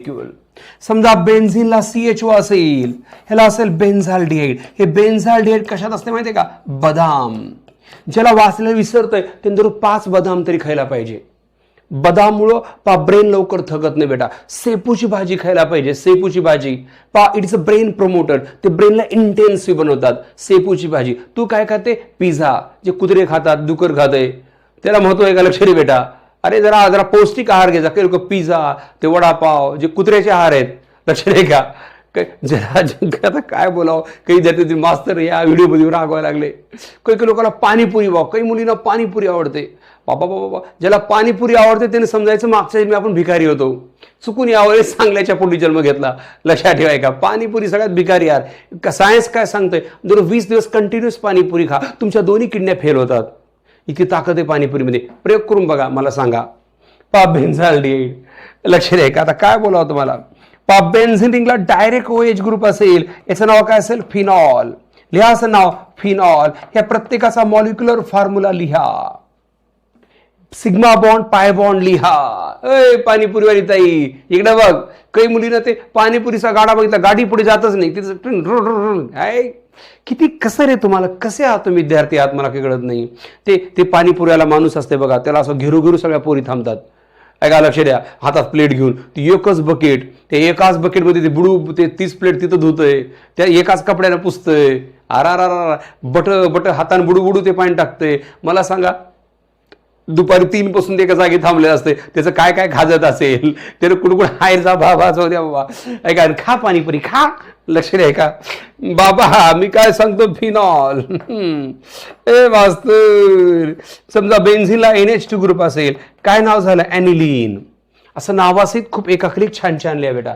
Molecule समजा बेन्झिनला C H O असेल ह्याला असेल बेन्झाल्डिहाइड हे बेन्झाल्डिहाइड कशात असते माहितीये का? बदाम. ज्याला वाचलेलं विसरतंय त्यांनी दररोज पाच बदाम तरी खायला पाहिजे. बदाममुळं पा ब्रेन लवकर थकत नाही बेटा. सेपूची भाजी खायला पाहिजे सेपूची भाजी. पा इट्स अ ब्रेन प्रमोटर ते ब्रेनला इंटेन्सिव्ह बनवतात सेपूची भाजी. तू काय खाते? पिझ्झा. जे कुत्रे खातात डुकर खाते. त्याला महत्त्व आहे का लक्ष बेटा. अरे जरा जरा पौष्टिक आहार घ्यायचा काही लोक पिझ्झा ते वडापाव जे कुत्र्याचे आहार आहेत लक्षात आहे का? काय- जरा आता काय बोलावं? काही विद्यार्थी मास्तर या व्हिडिओमध्ये रागवायला लागले. काही काही लोकांना पाणीपुरी भाव काही मुलींना पाणीपुरी आवडते. बाबा बाबा बाबा ज्याला पाणीपुरी आवडते त्याने समजायचं मागच्या जन्मी आपण भिकारी होतो. चुकून यावर चांगल्याच्या पोटी जन्म घेतला. लक्षात ठेवाय का पाणीपुरी सगळ्यात भिकारी यार का सायन्स काय सांगतंय? जर वीस दिवस कंटिन्युअस पाणीपुरी खा तुमच्या दोन्ही किडण्या फेल होतात. इतकी ताकद आहे पाणीपुरीमध्ये. प्रयोग करून बघा मला सांगा. पाप बेन्झाल्डी लक्ष द्या का आता काय बोलावं तुम्हाला? पाप बेन्झिनिंगला डायरेक्ट ओ एच ग्रुप असेल. याचं नाव काय असेल? फिनॉल लिहा असं नाव फिनॉल ह्या प्रत्येकाचा मॉलिक्युलर फॉर्म्युला लिहा. सिग्मा बॉन्ड पाय बॉन्ड लिहा. अय पाणीपुरीवाली ताई इकडे बघ. काही मुलीनं ते पाणीपुरीचा गाडा बघितला गाडी पुढे जातच नाही. तिचं ट्रिन किती कसं रे तुम्हाला? कसे आहात तुम्ही विद्यार्थी? आहात मला काही कळत नाही. ते ते पाणीपुऱ्याला माणूस असते बघा. त्याला असं घेरू घेरू सगळ्या पोरी थांबतात. ऐका लक्ष द्या. हातात प्लेट घेऊन. ती एकच बकेट. ते एकाच बकेटमध्ये ते बुडू ते तीस प्लेट तिथं धुतंय. त्या एकाच कपड्यानं पुसतंय. आरा रा बट बट हातानं बुडू बुडू ते पाणी टाकतंय. मला सांगा दुपारी तीन पासून ते एका जागी थांबले असते त्याचं काय काय खाजत असेल? त्यानं कुठं कुठं हाय जा बाबा जाऊ द्या बाबा. ऐका खा पाणीपुरी खा. लक्ष द्या का बाबा मी काय सांगतो? फिनॉल. ए मास्तर समजा बेन्झिनला एन एच टू ग्रुप असेल. काय नाव झालं? ॲनिलीन. असं नावासहित खूप एकाखरी छान छान लिहा बेटा.